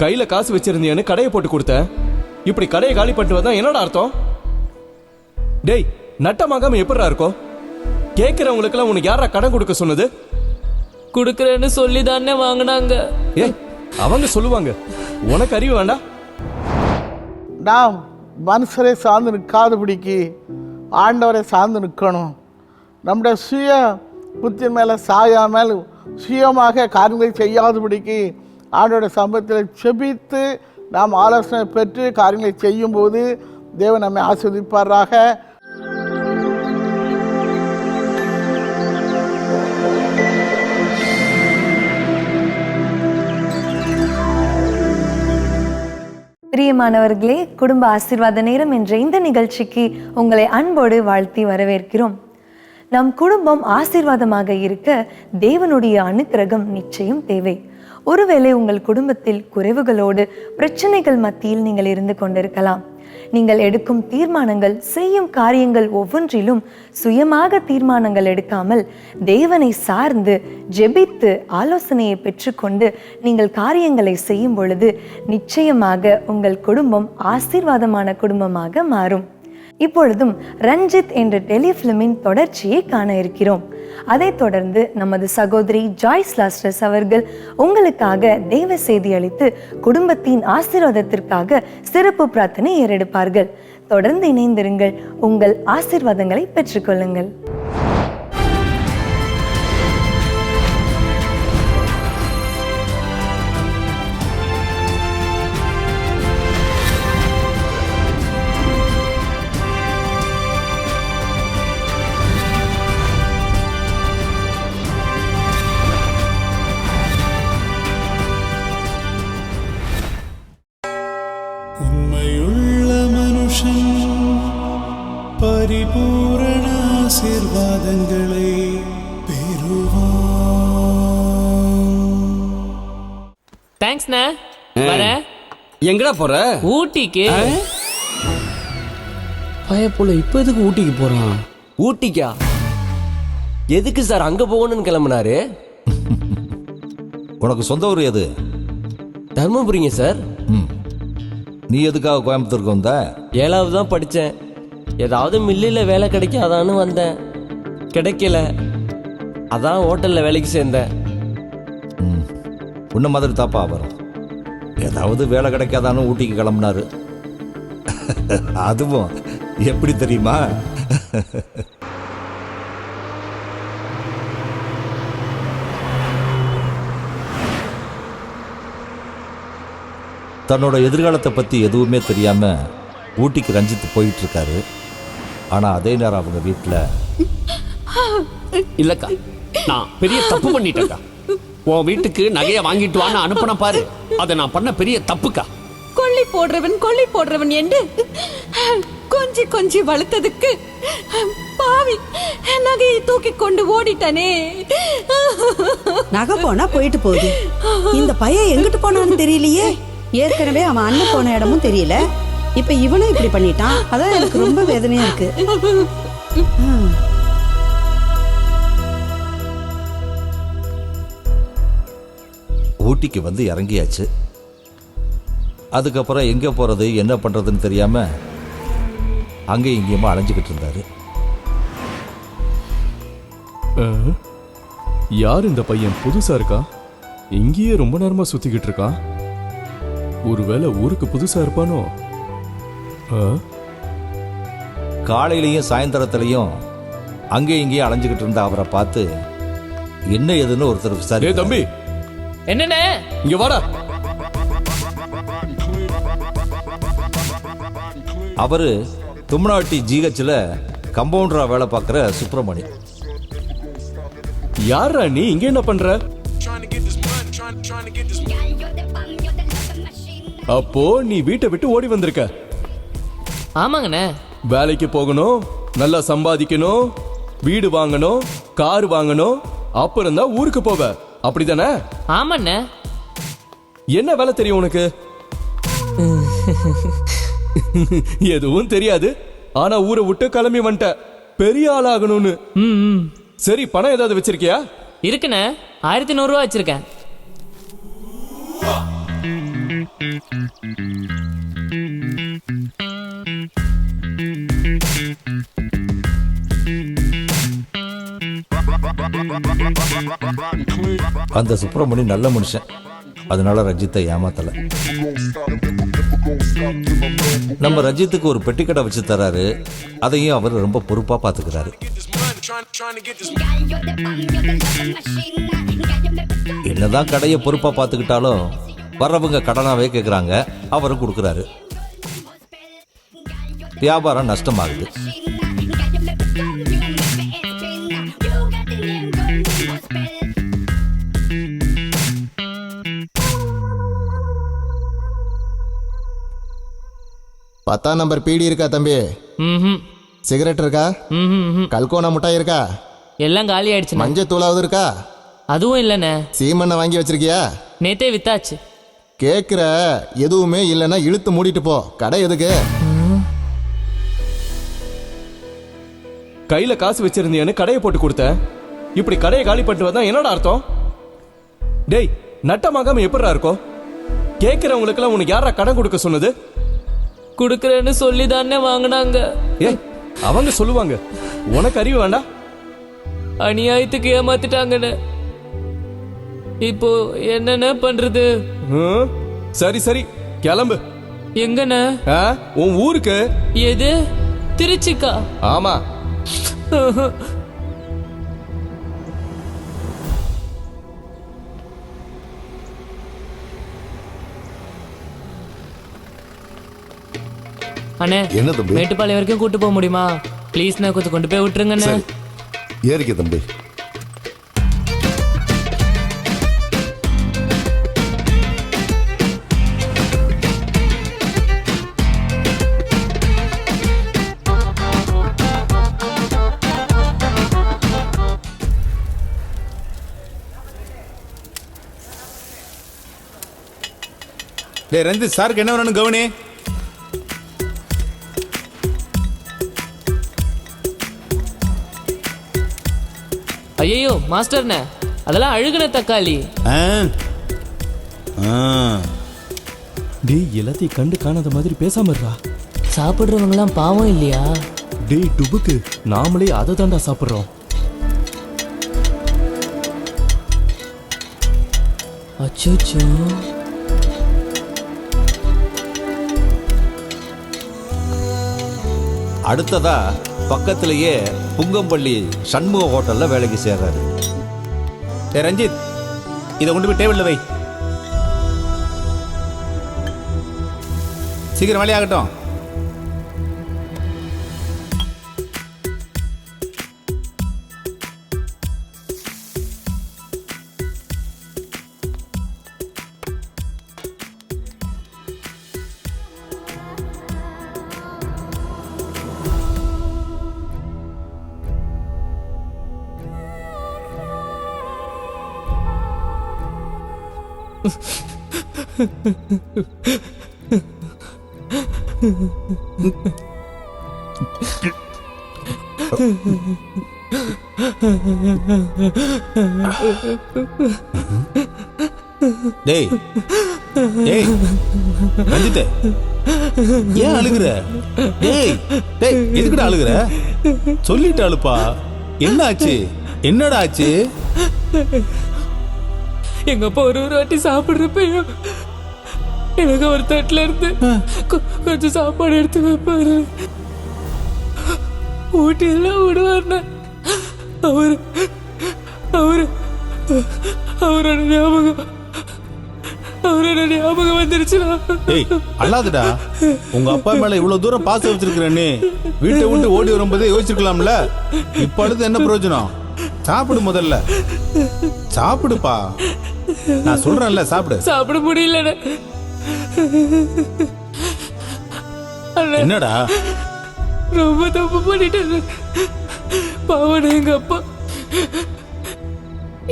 கையில காசு வச்சிருந்தியன்னு கடையை போட்டு கொடுத்தேன் இப்படி கடையை காலி பண்ணிட்டு வந்தா என்னடா அர்த்தம்? டேய் நட்டமாகாம எப்படிடா இருக்கும்? கேட்கிறவங்களுக்கெல்லாம் உனக்கு யாரா கடன் கொடுக்க சொன்னது? குடுக்கறேன்னு சொல்லி தானே வாங்கினாங்க. ஏய் அவங்க சொல்லுவாங்க. உனக்கு அறிவு வேண்டாம் நாம் மனுஷரை சார்ந்து நிற்காதபடிக்கு ஆண்டவரை சார்ந்து நிற்கணும். நம்முடைய சுய புத்தி மேலே சாயாமல் சுயமாக காரியங்களை செய்யாதபடிக்கு ஆண்டோட சமூகத்தில் செபித்து நாம் ஆலோசனை பெற்று காரியங்களை செய்யும்போது தேவன் நம்மை ஆஸ்வதிப்பாராக பிரியமானவர்களே குடும்ப ஆசிர்வாத நேரம் என்ற இந்த நிகழ்ச்சிக்கு உங்களை அன்போடு வாழ்த்தி வரவேற்கிறோம். நம் குடும்பம் ஆசீர்வாதமாக இருக்க தேவனுடைய அனுக்கிரகம் நிச்சயம் தேவை. ஒருவேளை உங்கள் குடும்பத்தில் குறைவுகளோடு பிரச்சனைகள் மத்தியில் நீங்கள் இருந்து கொண்டிருக்கலாம். நீங்கள் எடுக்கும் தீர்மானங்கள் செய்யும் காரியங்கள் ஒவ்வொன்றிலும் சுயமாக தீர்மானங்கள் எடுக்காமல் தேவனை சார்ந்து ஜெபித்து ஆலோசனையை பெற்றுக்கொண்டு நீங்கள் காரியங்களை செய்யும் பொழுது நிச்சயமாக உங்கள் குடும்பம் ஆசீர்வாதமான குடும்பமாக மாறும். இப்பொழுதும் ரஞ்சித் என்ற டெலிஃபிலிமின் தொடர்ச்சியை காண இருக்கிறோம். அதைத் தொடர்ந்து நமது சகோதரி ஜாய்ஸ் லாஸ்டர்ஸ் அவர்கள் உங்களுக்காக தெய்வ செய்தி அளித்து குடும்பத்தின் ஆசீர்வாதத்திற்காக சிறப்பு பிரார்த்தனை ஏறெடுப்பார்கள். தொடர்ந்து இணைந்திருங்கள். உங்கள் ஆசிர்வாதங்களை பெற்றுக்கொள்ளுங்கள். வரேன் எங்கடா போற? ஊட்டிக்கு. பயப்புல இப்ப எதுக்கு ஊட்டிக்கு போறான் ஊட்டிக்கா? எதுக்கு சார் அங்க போகணும்னு கிளம்புனாரு? உனக்கு சொந்த ஊர் எது? தர்மபுரிங்க சார். ம். நீ எதுக்காக கோயம்புத்தூருக்கு வந்த? ஏழாவது தான் படித்தேன் ஏதாவது மில்லில் வேலை கிடைக்காதான்னு வந்தேன். கிடைக்கல. அதான் ஹோட்டலில் வேலைக்கு சேர்ந்தேன். ம். உன்ன மாதிரி தாப்பா வரும் ஏதாவது வேலை கிடைக்காதான்னு ஊட்டிக்கு கிளம்புனாரு. அதுவும் எப்படி தெரியுமா? தன்னோட எதிர்காலத்தை பற்றி எதுவுமே தெரியாம ஊட்டிக்கு ரஞ்சித் போயிட்டு இருக்காரு ஆனால் அதே நேரம் அவங்க வீட்டில் இல்லக்கா நான் பெரிய தப்பு பண்ணிட்டேன்க்கா. உன் வீட்டுக்கு நகைய வாங்கிட்டு வான்னு அனுப்புன பாரு. அதை நான் பண்ண பெரிய தப்புக்கா? கொள்ளி போடுறவன் கொள்ளி போடுறவன் என்று கொஞ்சி கொஞ்சி வளர்த்ததுக்கு பாவி நகையை தூக்கி கொண்டு ஓடிட்டானே. நகை போனா போயிட்டு போகுது. இந்த பையன் எங்கிட்டு போனான்னு தெரியலையே. ஏற்கனவே அவன் அண்ணன் போன இடமும் தெரியல. இப்ப இவனும் இப்படி பண்ணிட்டான். அதான் எனக்கு ரொம்ப வேதனையா இருக்கு. ஊட்டிக்கு வந்து இறங்கியாச்சு. அதுக்கப்புறம் எங்கே போகிறது என்ன பண்ணுறதுன்னு தெரியாமல் அங்கேயும் இங்கேயுமா அலைஞ்சிக்கிட்டு இருந்தாரு. யார் இந்த பையன்? புதுசா இருக்கா? இங்கேயே ரொம்ப நேரமா சுத்திக்கிட்டு இருக்கான் ஒருவேளை ஊருக்கு புதுசா இருப்பானோ? காலையிலையும் சாயந்தரத்துலையும் அங்கேயும் இங்கேயும் அலைஞ்சிக்கிட்டு இருந்த அவரை பார்த்து என்ன ஏதுன்னு ஒருத்தர் விசாரி தம்பி! என்னண்ணே இங்க வாடா. அவரு தும்னாட்டி ஜிஹெச்சில் கம்பவுண்டரா வேலை பார்க்குற சுப்பிரமணி. யாரா நீ? இங்க என்ன பண்ற? அப்போ நீ வீட்டை விட்டு ஓடி வந்திருக்க. ஆமாங்கண்ணே. வேலைக்கு போகணும் நல்லா சம்பாதிக்கணும் வீடு வாங்கணும் கார் வாங்கணும் அப்புறம் தான் ஊருக்கு போவ. அப்படிதானே? ஆமாண்ணே. என்ன வேலை தெரியும் உனக்கு? எதுவும் தெரியாது. ஆனா ஊரை விட்டு கிளம்பி வந்துட்ட. பெரிய ஆளாகணும்னு. சரி பணம் ஏதாவது வச்சிருக்கியா? இருக்குண்ணே. ஆயிரத்தி நூறுரூவா வச்சிருக்கேன். அந்த சுப்பிரமணி நல்ல மனுஷன். அதனால ரஞ்சித்தை ஏமாத்தல. நம்ம ரஞ்சித்துக்கு ஒரு பெட்டிக்கடை வச்சு தராரு. அதையும் அவர் ரொம்ப பொறுப்பா பாத்துக்கிறாரு. என்னதான் கடையை பொறுப்பா பார்த்துக்கிட்டாலும் வர்றவங்க கடனாவே கேட்குறாங்க அவரும் கொடுக்குறாரு. வியாபாரம் நஷ்டமாகுது. பத்தாம் நம்பர் பீடி இருக்கா தம்பி? ம் சிகரெட் இருக்கா? ம் கல்கோனா முட்டாய் இருக்கா? எல்லாம் காலி ஆயிடுச்சுண்ணே. மஞ்சள் தூளாவது இருக்கா? அதுவும் இல்லைண்ணே. சீமெண்ணை வாங்கி வச்சிருக்கியா? நேத்தே வித்தாச்சு. கேட்குற எதுவுமே இல்லைன்னா இழுத்து மூடிட்டு போ. கடை எதுக்கு? கையில காசு வச்சிருந்தியான்னு கடையை போட்டு கொடுத்தேன் இப்படி கடையை காலி பண்ணிட்டு வந்தா என்னடா அர்த்தம்? டேய் நட்டமாகாம எப்படிடா இருக்கும்? கேட்கிறவங்களுக்கெல்லாம் உனக்கு யாரா கடன் கொடுக்க சொன்னது? கொடுக்குறேன்னு சொல்லி தானே வாங்கினாங்க. ஏய் அவங்க சொல்லுவாங்க. உனக்கு அறிவு வேண்டாம். அநியாயத்துக்கு ஏமாத்திட்டாங்கண்ணே இப்போ என்னென்ன பண்றது? ஹம்? சரி சரி கிளம்பு. எங்கண்ணே? ஆ, உன் ஊருக்கு? எது? திருச்சிக்கா? ஆமா. அண்ணே என்ன தம்பி? மேட்டுப்பாளையம் வரைக்கும் கூட்டு போக முடியுமா? ப்ளீஸ்ண்ணே கொஞ்சம் கொண்டு போய் விட்டுருங்கண்ணே ஏறிக்க தம்பி. டேய் ரஞ்சித் சாருக்கு என்ன வேணும்னு கவனி? ஐயோ மாஸ்டர்ண்ணே அதெல்லாம் அழுகுன தக்காளி. ஆ. ஆ. டேய் எல்லாத்தையும் கண்டு காணாத மாதிரி பேசாம இருடா. சாப்பிடுறவங்கலாம் பாவம் இல்லையா? டேய் டுபுக்கு நாமளே அதை தாண்டா சாப்பிடுறோம். அச்சோச்சோ. அடுத்ததா பக்கத்திலேயே புங்கம்பள்ளி சண்முக ஹோட்டலில் வேலைக்கு சேர்றாரு. டேய் ரஞ்சித் இதை கொண்டு போய் டேபிளில் வை. சீக்கிரம் வேலையாகட்டும். டேய் டேய் ரஞ்சித் ஏன் அழுகுற? டேய் டேய் எதுக்குடா அழுகுற? சொல்லிட்டு அழுப்பா. என்ன ஆச்சு என்னடா ஆச்சு? எங்க அப்பா ஒரு ஒரு வாட்டி சாப்பிடுறப்பையும் எனக்கு ஒரு தட்டுல இருந்து கொஞ்சம் சாப்பாடு எடுத்து வைப்பாரு. ஊட்டியெல்லாம் விடுவார்ண்ணே அவரு அவரு அவரோட ஞாபகம் அவரோட ஞாபகம் வந்துருச்சுண்ணா டேய் அல்லாதடா. உங்க அப்பா மேல இவ்வளவு தூரம் பாசம் வச்சிருக்கிறேன்னு வீட்டை விட்டு ஓடி வரும்போதே யோசிச்சிருக்கலாம்ல? இப்ப அடுத்து என்ன பிரயோஜனம்? சாப்பிடு முதல்ல. சாப்பிடுப்பா. நான் சொல்றேன்ல சாப்பிடு. சாப்பிட அண்ணே என்னடா? ரொம்ப தப்பு பண்ணிட்டேன் பாவன எங்க அப்பா.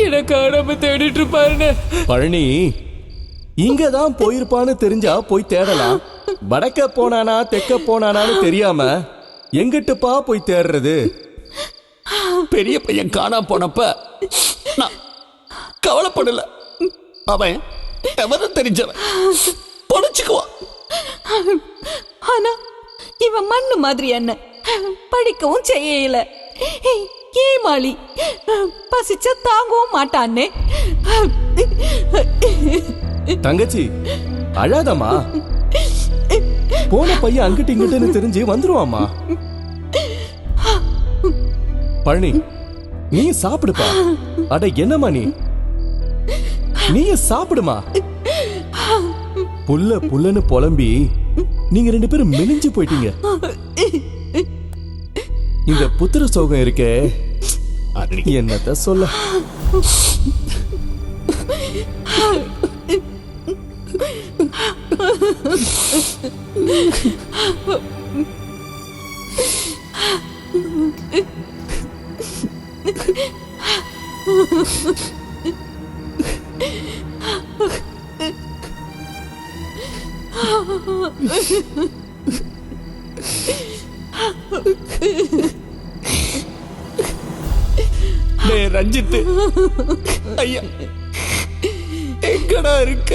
எனக்கு ஆடாம தேடிட்டு இருப்பாருன்னு பழனி இங்க தான் போயிருப்பான்னு தெரிஞ்சா போய் தேடலாம். வடக்க போனானா தெக்க போனானான்னு தெரியாம எங்கிட்டுப்பா போய் தேடுறது? பெரிய பையன் காணாம போனப்ப நான் கவலைப்படல. அவன் எவரும் தெரிஞ்சவன். தொலைச்சுக்குவான் ஆனா இவன் மண்ணு மாதிரி என்ன? படிக்கவும் செய்யல. ஏமாளி. பசிச்சா தாங்கவும் மாட்டானே தங்கச்சி அழாதம்மா. போன பையன் அங்கிட்டு இங்கிட்டுன்னு தெரிஞ்சு வந்துருவாம்மா. பழனி நீ சாப்பிடுப்பா. அட என்னம்மா நீ? நீ சாப்பிடுமா? புல்ல புல்லன்னு புலம்பி நீங்க ரெண்டு பேரும் மெலிஞ்சு போயிட்டீங்க. இந்த புத்திர சோகம் இருக்கே என்னத்த சொல்ல? டேய் ரஞ்சித் ஐயா எங்கடா இருக்க?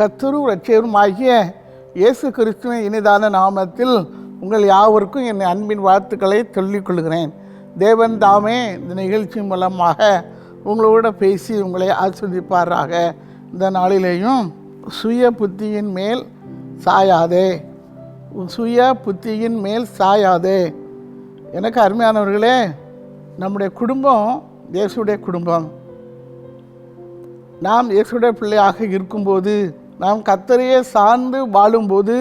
கத்தரும் ஆகிய இயேசு கிறிஸ்துவின் இனிதான நாமத்தில் உங்கள் யாவருக்கும் என் அன்பின் வாழ்த்துக்களை சொல்லிக் கொள்கிறேன் தேவன் தாமே இந்த நிகழ்ச்சி மூலமாக உங்களோட பேசி உங்களை ஆஸ்வதிப்பாராக இந்த நாளிலேயும் சுய புத்தியின் மேல் சாயாதே. சுய புத்தியின் மேல் சாயாதே. எனக்கு அருமையானவர்களே நம்முடைய குடும்பம் இயேசுடைய குடும்பம். நாம் இயேசுடைய பிள்ளையாக இருக்கும்போது நாம் கத்தரையே சார்ந்து வாழும்போது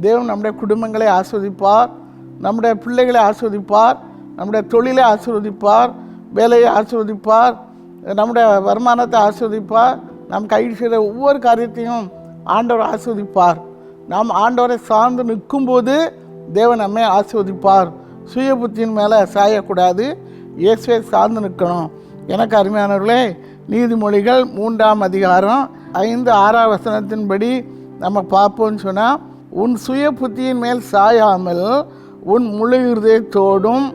தேவன் நம்முடைய குடும்பங்களை ஆஸ்வதிப்பார் நம்முடைய பிள்ளைகளை ஆஸ்வதிப்பார் நம்முடைய தொழிலை ஆஸ்வதிப்பார் வேலையை ஆஸ்வதிப்பார் நம்முடைய வருமானத்தை ஆஸ்வதிப்பார் நாம் கை செய்கிற ஒவ்வொரு காரியத்தையும் ஆண்டவர் ஆஸ்வதிப்பார் நாம் ஆண்டவரை சார்ந்து நிற்கும்போது தேவன் நம்மை ஆஸ்வதிப்பார் சுய புத்தியின் மேலே சாயக்கூடாது. இயேசுவை சார்ந்து நிற்கணும். எனக்கு அருமையானவர்களே நீதிமொழிகள் மூன்றாம் அதிகாரம் ஐந்து ஆறாம் வசனத்தின்படி நம்ம பார்ப்போம்னு சொன்னால் உன் சுய புத்தியின் மேல் சாயாமல் உன் முழு இருதயத்தோடும்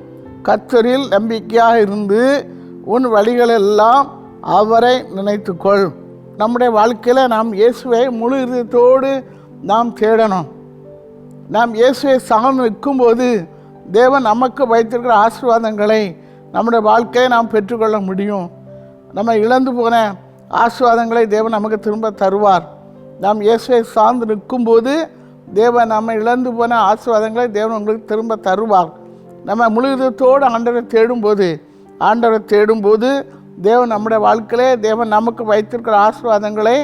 கத்தரில் நம்பிக்கையாக இருந்து உன் வழிகளெல்லாம் அவரை நினைத்துக்கொள். நம்முடைய வாழ்க்கையில் நாம் இயேசுவை முழு இருதயத்தோடு நாம் தேடணும். நாம் இயேசுவை சகம் நிற்கும்போது தேவன் நமக்கு வைத்திருக்கிற ஆசீர்வாதங்களை நம்முடைய வாழ்க்கையை நாம் பெற்றுக்கொள்ள முடியும். நம்ம இழந்து போன ஆசீர்வாதங்களை தேவன் நமக்கு திரும்ப தருவார். நாம் இயேசுவை சார்ந்து நிற்கும்போது தேவன் நம்ம இழந்து போன ஆசீர்வாதங்களை தேவன் உங்களுக்கு திரும்ப தருவார். நம்ம முழுதத்தோடு ஆண்டவரை தேடும்போது ஆண்டவரை தேடும்போது தேவன் நம்முடைய வாழ்க்கையிலே தேவன் நமக்கு வைத்திருக்கிற ஆசீர்வாதங்களை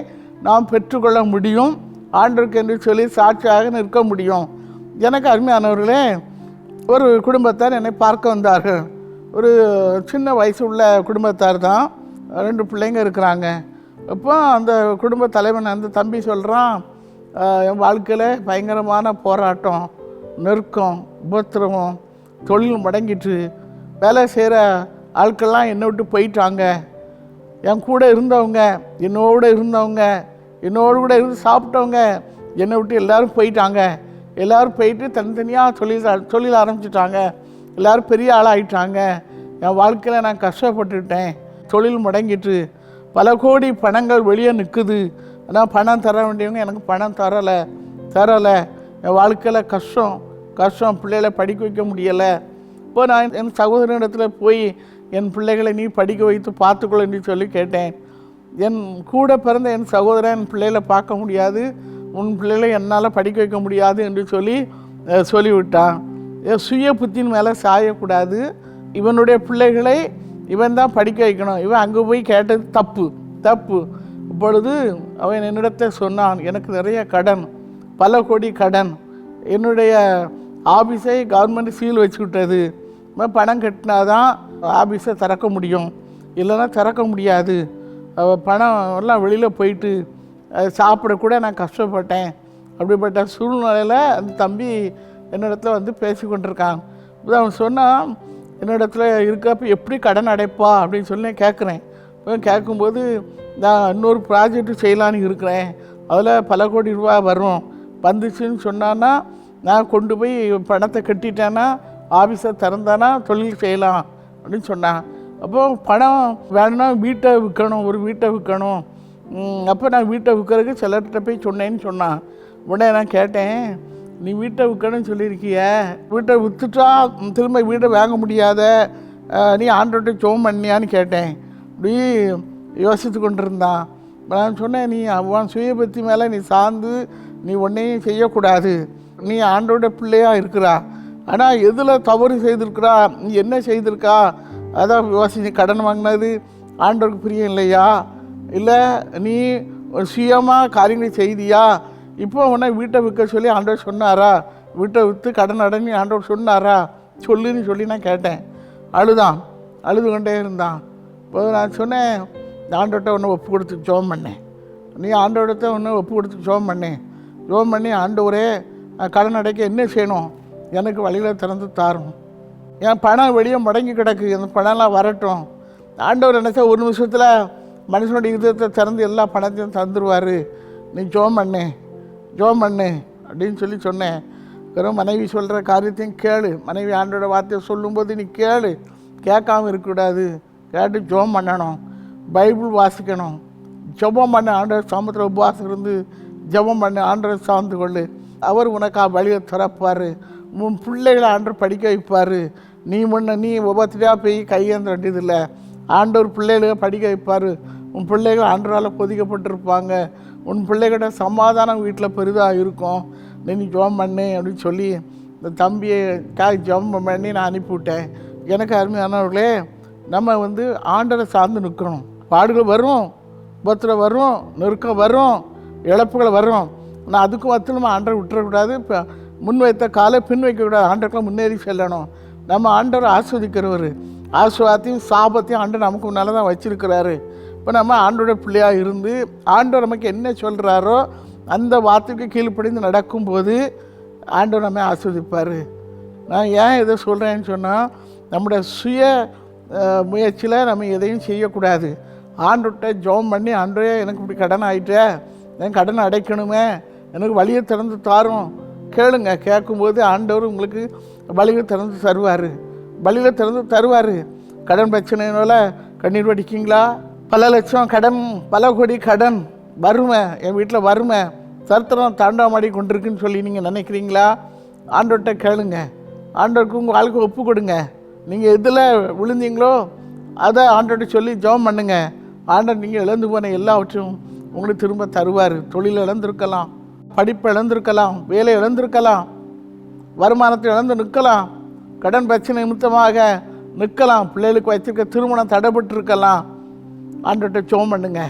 நாம் பெற்றுக்கொள்ள முடியும். ஆண்டருக்கு என்று சொல்லி சாட்சியாக நிற்க முடியும். எனக்கு அருமையானவர்களே ஒரு குடும்பத்தார் என்னை பார்க்க வந்தார்கள். ஒரு சின்ன வயசு உள்ள குடும்பத்தார் தான். ரெண்டு பிள்ளைங்க இருக்கிறாங்க. அப்போ அந்த குடும்ப தலைவன் அந்த தம்பி சொல்கிறான் என் வாழ்க்கையில் பயங்கரமான போராட்டம் நெருக்கம் உபத்திரவம் தொழில் முடங்கிட்டு வேலை செய்கிற ஆட்கள்லாம் என்னை விட்டு போயிட்டாங்க. என் கூட இருந்தவங்க என்னோட இருந்தவங்க என்னோடு கூட இருந்து சாப்பிட்டவங்க என்னை விட்டு எல்லோரும் போயிட்டாங்க. எல்லோரும் போயிட்டு தனித்தனியாக தொழில் தொழில் ஆரம்பிச்சிட்டாங்க. எல்லோரும் பெரிய ஆளாகிட்டாங்க என் வாழ்க்கையில் நான் கஷ்டப்பட்டுட்டேன் தொழில் முடங்கிட்டு பல கோடி பணங்கள் வெளியே நிற்குது. ஆனால் பணம் தர வேண்டியவங்க எனக்கு பணம் தரலை. தரலை. என் வாழ்க்கையில் கஷ்டம். கஷ்டம். பிள்ளைகளை படிக்க வைக்க முடியலை. இப்போ நான் என் சகோதரனிடத்தில் போய் என் பிள்ளைகளை நீ படிக்க வைத்து பார்த்துக்கொள்ள என்று சொல்லி கேட்டேன். என் கூட பிறந்த என் சகோதரன் என் பிள்ளைகளை பார்க்க முடியாது. உன் பிள்ளைகளை என்னால் படிக்க வைக்க முடியாது என்று சொல்லி சொல்லிவிட்டான். சுய புத்தின் மேலே சாயக்கூடாது. இவனுடைய பிள்ளைகளை இவன் தான் படிக்க வைக்கணும். இவன் அங்கே போய் கேட்டது தப்பு. தப்பு. இப்பொழுது அவன் என்னிடத்தை சொன்னான் எனக்கு நிறைய கடன் பல கோடி கடன். என்னுடைய ஆஃபீஸை கவர்மெண்ட் சீல் வச்சுக்கிட்டது. பணம் கட்டினா தான் ஆஃபீஸை திறக்க முடியும். இல்லைன்னா திறக்க முடியாது. பணம் எல்லாம் வெளியில் போயிட்டு அது சாப்பிடக்கூட நான் கஷ்டப்பட்டேன். அப்படிப்பட்ட சூழ்நிலையில் அந்த தம்பி என்னிடத்துல வந்து பேசி கொண்டிருக்கான் அவன் சொன்னான் என்னிடத்துல இருக்கப்ப எப்படி கடன் அடைப்பா? அப்படின்னு சொல்லி நான் கேட்குறேன் இப்போ கேட்கும்போது நான் இன்னொரு ப்ராஜெக்ட் செய்யலான்னு இருக்கிறேன். அதில் பல கோடி ரூபா வரும். வந்துச்சுன்னு சொன்னான்னா நான் கொண்டு போய் பணத்தை கட்டிட்டேன்னா ஆஃபீஸை திறந்தானா தொழில் செய்யலாம். அப்படின்னு சொன்னான். அப்போ பணம் வேணும்னா வீட்டை விற்கணும் ஒரு வீட்டை விற்கணும். அப்போ நான் வீட்டை விற்கிறதுக்கு சிலர்கிட்ட போய் சொன்னேன்னு சொன்னான். உடனே நான் கேட்டேன் நீ வீட்டை விற்கணும்னு சொல்லியிருக்கிய. வீட்டை விற்றுட்டா திரும்ப வீட்டை வாங்க முடியாத நீ ஆண்டோட்ட ஜோம் பண்ணியான்னு கேட்டேன். அப்படி யோசித்து கொண்டிருந்தான். நான் சொன்னேன் நீ அவன் சுயபக்தி மேலே நீ சார்ந்து நீ ஒன்றையும் செய்யக்கூடாது. நீ ஆண்டோட பிள்ளையாக இருக்கிறா. ஆனால் எதில் தவறு செய்திருக்கிறா? நீ என்ன செய்திருக்கா? அதான் யோசி கடன் வாங்கினது ஆண்டோருக்கு பிரியம் இல்லையா? இல்லை நீ சுயமாக காரியங்களை செய்தியா? இப்போ உன்னை வீட்டை விற்க சொல்லி ஆண்டவர் சொன்னாரா? வீட்டை விற்று கடன் அடங்கி ஆண்டவர் சொன்னாரா? சொல்லுன்னு சொல்லி நான் கேட்டேன். அழுதான். அழுது கொண்டே இருந்தான். இப்போ நான் சொன்னேன் ஆண்டோட்ட ஒன்று ஒப்பு கொடுத்து ஜோம் பண்ணேன் நீ ஆண்டவர்கிட்ட ஒன்று ஒப்பு கொடுத்து ஜோம் பண்ணேன் ஜோம் பண்ணி ஆண்டவரே கடன் அடைக்க என்ன செய்யணும்? எனக்கு வழியில் திறந்து தாரும் என் பணம் வெளியே முடங்கி கிடக்கு. அந்த பணம்லாம் வரட்டும். ஆண்டவர் நினச்சா ஒரு நிமிஷத்தில் மனுஷனுடைய இதயத்தை திறந்து எல்லா பணத்தையும் தந்துடுவார் நீ ஜோம் பண்ணேன் ஜோம் பண்ணு அப்படின்னு சொல்லி சொன்னேன். வெறும் மனைவி சொல்கிற காரியத்தையும் கேளு. மனைவி ஆண்டோட வார்த்தையை சொல்லும்போது நீ கேளு. கேட்காம இருக்கக்கூடாது. கேட்டு ஜோம் பண்ணணும் பைபிள் வாசிக்கணும். ஜெபம் பண்ண ஆண்டவர் சாமத்தில் உபவாசம் இருந்து ஜெபம் பண்ண ஆண்டவர் சார்ந்து கொள்ளு. அவர் உனக்கா வழியை திறப்பார். உன் பிள்ளைகளை ஆண்டவர் படிக்க வைப்பார். நீ முன்ன நீ உபத்திரியாக போய் கையேந்த வேண்டியதில்லை. ஆண்டவர் பிள்ளைகளை படிக்க வைப்பார். உன் பிள்ளைகள் ஆண்டவரால் பொதிக்கப்பட்டிருப்பாங்க. உன் பிள்ளைகிட்ட சமாதானம் வீட்டில் பெரிதாக இருக்கும். நீ ஜெபம் பண்ணு அப்படின்னு சொல்லி இந்த தம்பியை காய் ஜோம் பண்ணி நான் அனுப்பிவிட்டேன். எனக்கு அருமையானவர்களே நம்ம வந்து ஆண்டரை சார்ந்து நிற்கணும். பாடுகள் வரும் உபத்திரம் வரும் நெருக்கம் வரும் இழப்புகள் வரும். ஆனால் அதுக்கும் வத்திலும் ஆண்டரை விட்டுறக்கூடாது. இப்போ முன் வைத்த காலை பின் வைக்கக்கூடாது ஆண்டருக்குள்ள முன்னேறி செல்லணும். நம்ம ஆண்டரை ஆஸ்வதிக்கிறவர். ஆஸ்வாதத்தையும் சாபத்தையும் ஆண்டு நமக்கு முன்னால் தான் வச்சிருக்கிறாரு. இப்போ நம்ம ஆண்டோட பிள்ளையாக இருந்து ஆண்டவர் நமக்கு என்ன சொல்கிறாரோ அந்த வார்த்தைக்கு கீழ்ப்படிந்து நடக்கும்போது ஆண்டவர் நம்ம ஆஸ்வதிப்பார். நான் ஏன் இதை சொல்கிறேன்னு சொன்னால் நம்முடைய சுய முயற்சியில் நம்ம எதையும் செய்யக்கூடாது. ஆண்டுகிட்ட ஜோம் பண்ணி ஆண்டோ எனக்கு இப்படி கடன் ஆகிட்டே என் கடன் அடைக்கணுமே எனக்கு வழியை திறந்து தாரும். கேளுங்க கேட்கும்போது ஆண்டவர் உங்களுக்கு வழியை திறந்து தருவார். வழியில் திறந்து தருவார். கடன் பிரச்சனைனால கண்ணீர் வடிக்கீங்களா? பல லட்சம் கடன் பல கோடி கடன் வறுமை என் வீட்டில் வறுமை சரித்திரம் தாண்டாமாடி கொண்டிருக்குன்னு சொல்லி நீங்கள் நினைக்கிறீங்களா? ஆண்டோட்ட கேளுங்க. ஆண்டோருக்கு உங்கள் வாழ்க்கை ஒப்பு கொடுங்க. நீங்கள் எதில் விழுந்தீங்களோ அதை ஆண்டோட்ட சொல்லி ஜெபம் பண்ணுங்க. ஆண்டர் நீங்கள் இழந்து போன எல்லாவற்றையும் உங்களுக்கு திரும்ப தருவார். தொழில் இழந்திருக்கலாம் படிப்பு இழந்திருக்கலாம் வேலை இழந்திருக்கலாம் வருமானத்தை இழந்து நிற்கலாம் கடன் பிரச்சனை நிமித்தமாக நிற்கலாம். பிள்ளைகளுக்கு வச்சிருக்க திருமணம் தடைபட்டிருக்கலாம். ஆண்டுகிட்ட ஜெபம் பண்ணுங்க.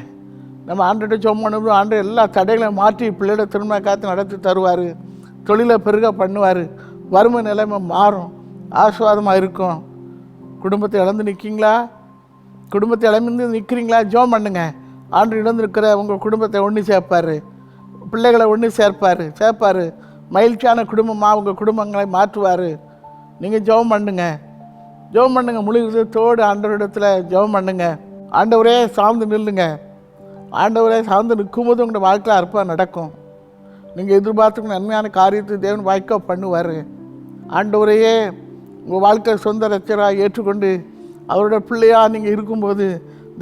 நம்ம ஆண்டுகிட்ட ஜோம் பண்ணும்போது ஆண்டு எல்லா தடைகளையும் மாற்றி பிள்ளையோட திருமண காத்து நடத்தி தருவார். தொழிலை பெருக பண்ணுவார். வறுமை நிலைமை மாறும். ஆசுவாதமாக இருக்கும். குடும்பத்தை இழந்து நிற்கிங்களா குடும்பத்தை இழந்து நிற்கிறீங்களா ஜோம் பண்ணுங்க. ஆண்டு இழந்து இருக்கிற உங்கள் குடும்பத்தை ஒன்று சேர்ப்பார். பிள்ளைகளை ஒன்று சேர்ப்பார். சேர்ப்பார். மகிழ்ச்சியான குடும்பமாக உங்கள் குடும்பங்களை மாற்றுவார். நீங்கள் ஜெபம் பண்ணுங்க. ஜெபம் பண்ணுங்க. முழு இதயத்தோடு ஆண்டவரிடத்தில் ஜெபம் பண்ணுங்கள் ஆண்டவரே சார்ந்து நில்லுங்க. ஆண்டவரே சார்ந்து நிற்கும்போது உங்களோட வாழ்க்கையில் அற்புதம் நடக்கும். நீங்கள் எதிர்பார்த்துக்கு நன்மையான காரியத்தை தேவன் வாய்க்க பண்ணுவார். ஆண்டவரையே உங்கள் வாழ்க்கை சொந்த ரச்சராக ஏற்றுக்கொண்டு அவரோட பிள்ளையாக நீங்கள் இருக்கும்போது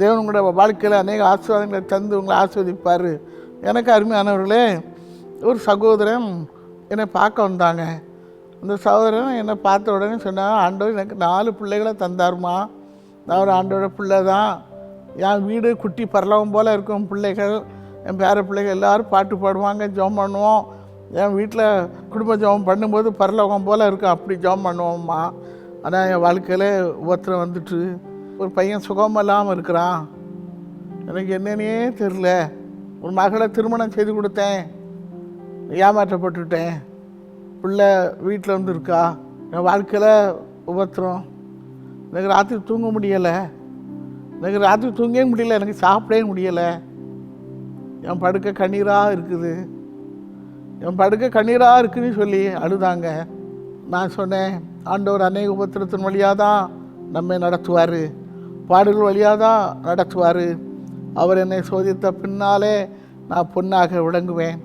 தேவன் உங்களோட வாழ்க்கையில் அநேக ஆசீர்வாதங்களை தந்து உங்களை ஆஸ்வதிப்பார் எனக்கு அருமையானவர்களே ஒரு சகோதரன் என்னை பார்க்க வந்தாங்க. அந்த சகோதரன் என்னை பார்த்த உடனே சொன்னாங்க ஆண்டவர் எனக்கு நாலு பிள்ளைகளை தந்தாருமா? நான் ஒரு ஆண்டோட பிள்ளை தான். என் வீடு குட்டி பரலவம் போல் இருக்கும் பிள்ளைகள் என் பேர பிள்ளைகள் எல்லோரும் பாட்டு பாடுவாங்க ஜெபம் பண்ணுவோம். என் வீட்டில் குடும்ப ஜெபம் பண்ணும்போது பரலோகம் போல் இருக்கும் அப்படி ஜெபம் பண்ணுவோம்மா. ஆனால் என் வாழ்க்கையில் ஒருத்தர் வந்துட்டு ஒரு பையன் சுகம் இல்லாமல் இருக்கிறான். எனக்கு என்னன்னே தெரில ஒரு மகளை திருமணம் செய்து கொடுத்தேன். ஏமாற்றப்பட்டுட்டேன். பிள்ளை வீட்டில் வந்து இருக்கா. என் வாழ்க்கையில் உபத்திரம் எனக்கு ராத்திரி தூங்க முடியலை. எனக்கு ராத்திரி தூங்கவே முடியல எனக்கு சாப்பிடவே முடியலை. என் படுக்க கண்ணீராக இருக்குது. என் படுக்க கண்ணீராக இருக்குன்னு சொல்லி அழுதாங்க. நான் சொன்னேன் ஆண்டவர் அநேக உபத்திரத்தின் வழியாக தான் நம்மை நடத்துவார். பாடல்கள் வழியாக தான் நடத்துவார். அவர் என்னை சோதித்த பின்னாலே நான் பொன்னாக விளங்குவேன்.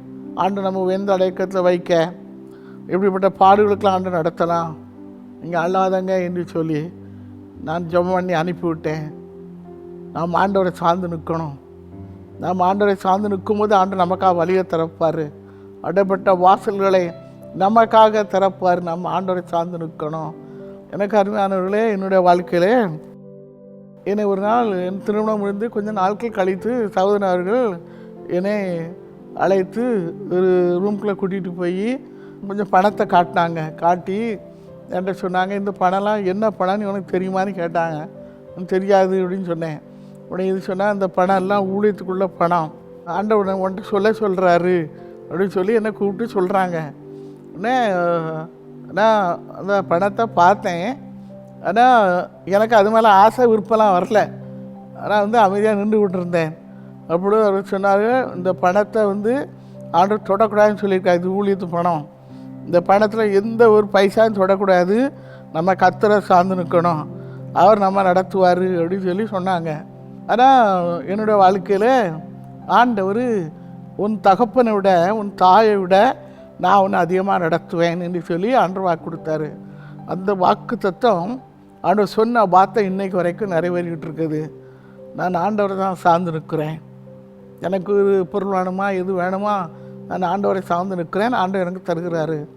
ஆண்டு நம்ம வெந்த அடைக்கத்தில் வைக்க இப்படிப்பட்ட பாடுகளுக்கெல்லாம் ஆண்டு நடத்தலாம். இங்கே அல்லாதங்க என்று சொல்லி நான் ஜெபம் பண்ணி அனுப்பிவிட்டேன். நாம் ஆண்டவரை சார்ந்து நிற்கணும். நாம் ஆண்டவரை சார்ந்து நிற்கும்போது ஆண்டு நமக்காக வழியை திறப்பார். அடைப்பட்ட வாசல்களை நமக்காக திறப்பார். நம்ம ஆண்டவரை சார்ந்து நிற்கணும். எனக்கு அருமையானவர்களே என்னுடைய வாழ்க்கையிலே என்னை ஒரு நாள் என் திருமணம் முடிந்து கொஞ்சம் நாட்கள் கழித்து சகோதரன் அவர்கள் என்னை அழைத்து ஒரு ரூம்குள்ளே கூட்டிகிட்டு போய் கொஞ்சம் பணத்தை காட்டினாங்க. காட்டி என்கிட்ட சொன்னாங்க இந்த பணம்லாம் என்ன பணம்னு உனக்கு தெரியுமான்னு கேட்டாங்க. தெரியாது அப்படின்னு சொன்னேன். உடனே இது சொன்னால் அந்த பணம் எல்லாம் ஊழியத்துக்குள்ளே பணம். ஆண்டவனை உன்ட்டு சொல்ல சொல்கிறாரு அப்படின்னு சொல்லி என்னை கூப்பிட்டு சொல்கிறாங்க உடனே நான் அந்த பணத்தை பார்த்தேன். ஆனால் எனக்கு அது மேலே ஆசை விருப்பம்லாம் வரல. ஆனால் வந்து அமைதியாக நின்று விட்டுருந்தேன். அப்படி அவர் சொன்னார் இந்த பணத்தை வந்து ஆண்டவர் தொடக்கூடாதுன்னு சொல்லியிருக்காரு. இது ஊழியத்து பணம். இந்த பணத்தில் எந்த ஒரு பைசாவும் தொடக்கூடாது. நம்ம கத்தரை சார்ந்து நிற்கணும் அவர் நம்ம நடத்துவார் அப்படின்னு சொல்லி சொன்னாங்க. ஆனால் என்னோடய வாழ்க்கையில் ஆண்டவர் உன் தகப்பனை விட உன் தாயை விட நான் உன்னை அதிகமாக நடத்துவேன் என்று சொல்லி ஆண்டு வாக்கு கொடுத்தாரு. அந்த வாக்கு தத்துவம் ஆண்டவர் சொன்ன வார்த்தை இன்றைக்கு வரைக்கும் நிறைவேறிக்கிட்டு இருக்குது நான் ஆண்டவரை தான் சார்ந்து நிற்கிறேன் எனக்கு ஒரு பொருள் வேணுமா எது வேணுமா நான் ஆண்டவரை சார்ந்து நிற்கிறேன் ஆண்டவர் எனக்கு தருகிறாரு.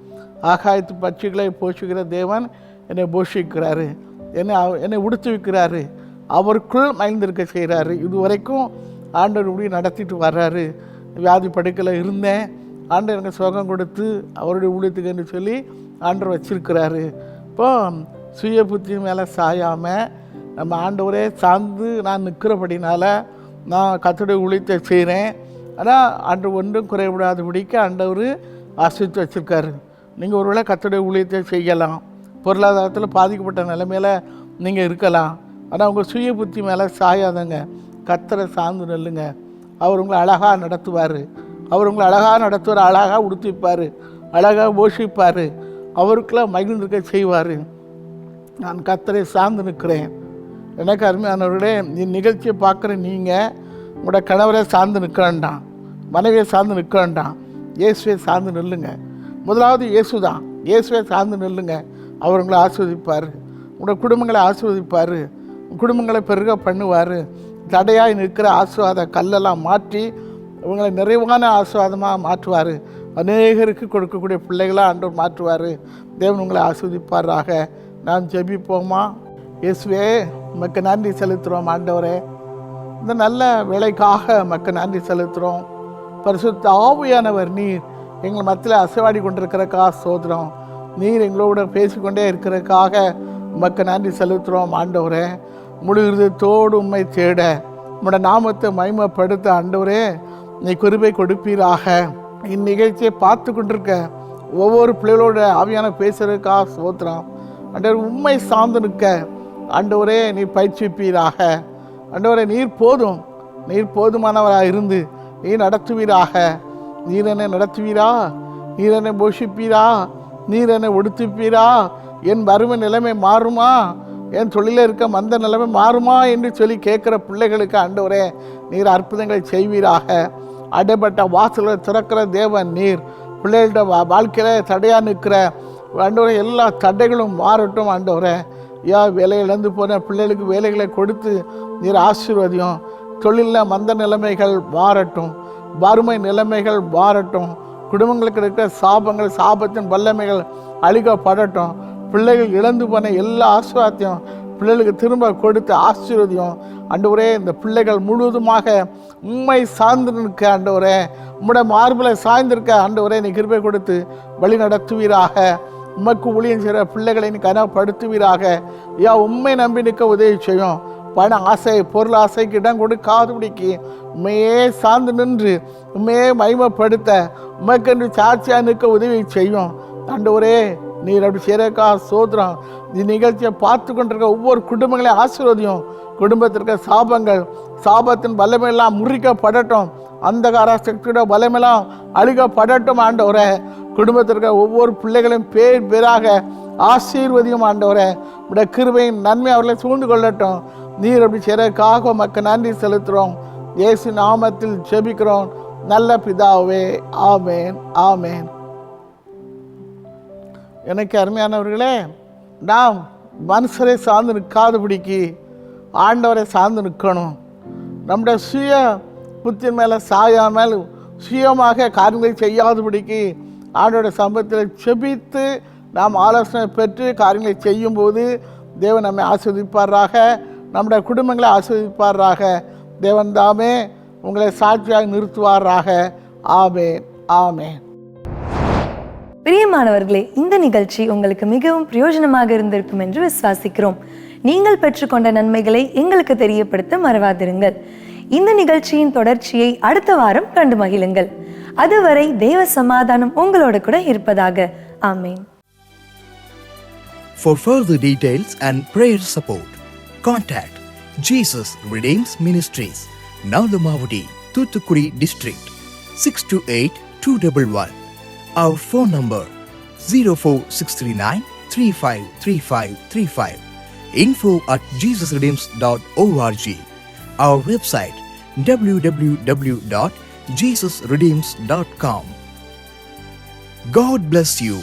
ஆகாயத்து பட்சிகளை போஷிக்கிற தேவன் என்னை போஷிக்கிறாரு. என்னை அவ- என்னை உடுத்து வைக்கிறாரு அவருக்குள் மயந்திருக்க செய்கிறாரு. இது வரைக்கும் ஆண்டவர் இப்படி நடத்திட்டு வர்றாரு. வியாதி படுக்கையில் இருந்தேன். ஆண்டவர் எனக்கு சுகம் கொடுத்து அவருடைய ஊழியத்துக்கு என்று சொல்லி ஆண்டவர் வச்சிருக்கிறாரு. இப்போ சுய புத்தி மேலே சாயாமல் நம்ம ஆண்டவரே சார்ந்து நான் நிற்கிறபடினால நான் கத்துடைய ஊழியத்தை செய்கிறேன் ஆனால் ஆண்டு ஒன்றும் குறைவிடாதபடிக்கு ஆண்டவர் ஆசிரித்து வச்சுருக்காரு. நீங்கள் ஒருவேளை கத்துடைய ஊழியத்தை செய்யலாம். பொருளாதாரத்தில் பாதிக்கப்பட்ட நிலைமையில் நீங்கள் இருக்கலாம். ஆனால் உங்கள் சுய புத்தி மேலே சாயாதங்க. கத்தரை சார்ந்து நெல்லுங்க. அவர் உங்களை அழகாக நடத்துவார். அவர் உங்களை அழகாக நடத்துவார் அழகாக உடுத்திப்பார் அழகாக போஷிப்பார். அவருக்கெல்லாம் மகிழ்ந்திருக்க செய்வார். நான் கத்தரை சார்ந்து நிற்கிறேன். எனக்கு அருமையானவர்களே இந்நிகழ்ச்சியை பார்க்குற நீங்கள் உங்களோட கணவரை சார்ந்து நிற்க வேண்டாம். மனைவியை சார்ந்து நிற்க வேண்டாம். இயேசுவை சார்ந்து நில்லுங்க. முதலாவது இயேசு தான் இயேசுவை சார்ந்து நில்லுங்க. அவர் உங்களை ஆஸ்வதிப்பார் உங்களோட குடும்பங்களை ஆஸ்வதிப்பார் குடும்பங்களை பெருக பண்ணுவார். தடையாக நிற்கிற ஆசீர்வாத கல்லெல்லாம் மாற்றி இவங்களை நிறைவான ஆசீர்வாதமாக மாற்றுவார். அநேகருக்கு கொடுக்கக்கூடிய பிள்ளைகளாக ஆண்டவர் மாற்றுவார். தேவன் உங்களை ஆஸ்வதிப்பாராக நாம் ஜெபிப்போமா? இயேசுவே உமக்கு நன்றி செலுத்துகிறோம் ஆண்டவரே. இந்த நல்ல வேலைக்காக உமக்கு நன்றி செலுத்துகிறோம் பரிசுத்த ஆவியானவர் நீர் எங்கள் மத்தியில் அசைவாடி கொண்டிருக்கிறக்கா சோதரம் நீர் எங்களோட பேசிக்கொண்டே இருக்கிறதுக்காக உமக்கு நன்றி செலுத்துகிறோம் ஆண்டவரே. முழு இருதயத்தோடு உண்மை தேட உம்மோட நாமத்தை மகிமைப்படுத்த ஆண்டவரே நீ குறிப்பை கொடுப்பீராக. இந்நிகழ்ச்சியை பார்த்து கொண்டிருக்க ஒவ்வொரு பிள்ளைகளோட ஆவியான பேசுறதுக்காக சோத்திரம். ஆண்டவர் உண்மை சார்ந்து நிற்க ஆண்டவரே நீ பயிற்சிப்பீராக. ஆண்டவரே நீர் போதும். நீர் போதுமானவராக இருந்து நீ நடத்துவீராக. நீர் என்னை நடத்துவீரா? நீர் என்னை போஷிப்பீரா? நீர் என்னை ஒடுத்துப்பீரா என் வறுமை நிலைமை மாறுமா? என் தொழிலில் இருக்க மந்த நிலைமை மாறுமா என்று சொல்லி கேட்குற பிள்ளைகளுக்கு ஆண்டவரே நீர் அற்புதங்களை செய்வீராக. அடைப்பட்ட வாசலை திறக்கிற தேவன் நீர். பிள்ளைகளோட வா வாழ்க்கையில் தடையாக நிற்கிற ஆண்டவரே எல்லா தடைகளும் மாறட்டும் ஆண்டவரே. யா வேலை இழந்து போன பிள்ளைகளுக்கு வேலைகளை கொடுத்து நீர் ஆசீர்வதியும். தொழிலில் மந்த நிலைமைகள் மாறட்டும். வறுமை நிலைமைகள் மாறட்டும். குடும்பங்களுக்கு இருக்கிற சாபங்கள் சாபத்தின் வல்லமைகள் அழிக்கப்படட்டும். பிள்ளைகள் இழந்து போன எல்லா ஆசீர்வாதத்தையும் பிள்ளைகளுக்கு திரும்ப கொடுத்து ஆசீர்வதியும். அண்டவரே இந்த பிள்ளைகள் முழுவதுமாக உண்மை சார்ந்து நிற்க ஆண்டவரே. உம்முடைய மார்பில் சாய்ந்திருக்க ஆண்டவரே நீ கிருபை கொடுத்து வழி நடத்துவீராக. உமக்கு ஊழியம் செய்கிற பிள்ளைகளை நீ கனப்படுத்துவீராக ஐயா உண்மை நம்பி நிற்க உதவி செய்யும். பண ஆசை பொருள் ஆசைக்கு இடம் கொடுக்காதபடிக்கு உண்மையே சார்ந்து நின்று உண்மையே மைமப்படுத்த உமக்கென்று சாட்சியாக நிற்க உதவி செய்யும். ஆண்டவரே நீர் அப்படி செய்கிறக்கா சோதரம். இந்த நிகழ்ச்சியை பார்த்து கொண்டிருக்க ஒவ்வொரு குடும்பங்களையும் ஆசீர்வதியும். குடும்பத்திற்கு சாபங்கள் சாபத்தின் வல்லமையெல்லாம் முறிக்கப்படட்டும். அந்தகார சக்தியோட வல்லமையெல்லாம் அழிக்கப்படட்டும் ஆண்டவரே. குடும்பத்திற்கு ஒவ்வொரு பிள்ளைகளையும் பேர் பேராக ஆசீர்வதியும் ஆண்டவரே. உடைய கிருபையின் நன்மை அவர்களை சூழ்ந்து கொள்ளட்டும். நீர் அப்படி செய்யறதுக்காக மக்கள் நன்றி செலுத்துகிறோம். இயேசு நாமத்தில் ஜெபிக்கிறோம். நல்ல பிதாவே ஆமேன் ஆமேன். எனக்கு அருமையானவர்களே நாம் மனுஷரை சார்ந்து நிற்காதபடிக்கு ஆண்டவரை சார்ந்து நிற்கணும். நம்முடைய சுய புத்தின் மேலே சாயாமல் சுயமாக காரியங்களை செய்யாதபடிக்கு ஆண்டோட சம்பவத்தில் செபித்து நாம் ஆலோசனை பெற்று காரியங்களை செய்யும்போது தேவன் நம்மை ஆஸ்வதிப்பாராக நம்முடைய குடும்பங்களை ஆஸ்வதிப்பாராக தேவன் தாமே உங்களை சாட்சியாக நிறுத்துவாராக. ஆமேன். ஆமேன். பிரியமானவர்களே இந்த நிகழ்ச்சி உங்களுக்கு மிகவும் பிரயோஜனமாக இருந்திருக்கும் என்று விசுவாசிக்கிறோம். நீங்கள் பெற்றுக்கொண்ட நன்மைகளை எங்களுக்கு தெரியப்படுத்த மறவாதிருங்கள். இந்த நிகழ்ச்சியின் தொடர்ச்சியை அடுத்த வாரம் கண்டு மகிழுங்கள். அதுவரை தேவ சமாதானம் உங்களோட கூட இருப்பதாக. ஆமேன். For further details and prayer support, contact Jesus Redeems Ministries, Nalamavadi, Thuthukudi District, 628-211. Our phone number 04639-353535. Info at jesusredeems.org. Our website www.jesusredeems.com. God bless you.